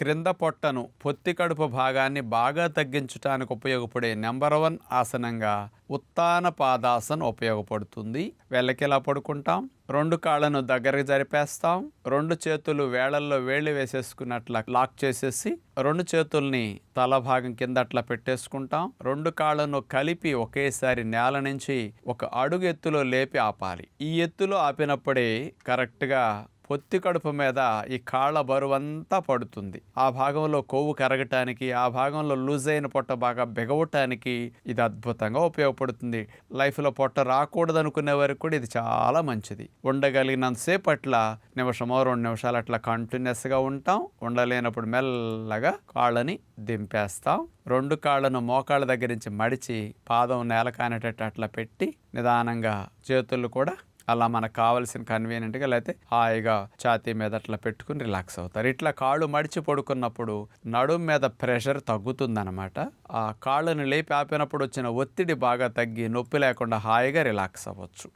క్రింద పొట్టను పొత్తి కడుపు భాగాన్ని బాగా తగ్గించడానికి ఉపయోగపడే నెంబర్ వన్ ఆసనంగా ఉత్తాన పాదాసన ఉపయోగపడుతుంది. వెళ్ళకిలా పడుకుంటాం. రెండు కాళ్ళను దగ్గరకు జరిపేస్తాం. రెండు చేతులు వేళల్లో వేళ్ళు వేసేసుకున్నట్ల లాక్ చేసేసి రెండు చేతుల్ని తల భాగం కింద అట్లా పెట్టేసుకుంటాం. రెండు కాళ్ళను కలిపి ఒకేసారి నేల నుంచి ఒక అడుగు ఎత్తులో లేపి ఆపాలి. ఈ ఎత్తులో ఆపినప్పుడే కరెక్ట్గా పొత్తి కడుపు మీద ఈ కాళ్ళ బరువంతా పడుతుంది. ఆ భాగంలో కొవ్వు కరగటానికి ఆ భాగంలో లూజ్ అయిన పొట్ట బాగా బిగవటానికి ఇది అద్భుతంగా ఉపయోగపడుతుంది. లైఫ్లో పొట్ట రాకూడదు అనుకునే వరకు కూడా ఇది చాలా మంచిది. ఉండగలిగినంతసేపు అట్లా నిమిషమో రెండు నిమిషాలు అట్లా కంటిన్యూస్గా ఉంటాం. ఉండలేనప్పుడు మెల్లగా కాళ్ళని దింపేస్తాం. రెండు కాళ్ళను మోకాళ్ళ దగ్గర నుంచి మడిచి పాదం నేల కానేటట్టు అట్లా పెట్టి నిదానంగా చేతులు కూడా అలా మనకు కావాల్సిన కన్వీనియంట్గా లేకపోతే హాయిగా ఛాతీ మీద అట్లా పెట్టుకుని రిలాక్స్ అవుతారు. ఇట్లా కాళ్ళు మడిచి పడుకున్నప్పుడు నడుం మీద ప్రెషర్ తగ్గుతుందన్నమాట. ఆ కాళ్ళను లేపి ఆపినప్పుడు వచ్చిన ఒత్తిడి బాగా తగ్గి నొప్పి లేకుండా హాయిగా రిలాక్స్ అవ్వచ్చు.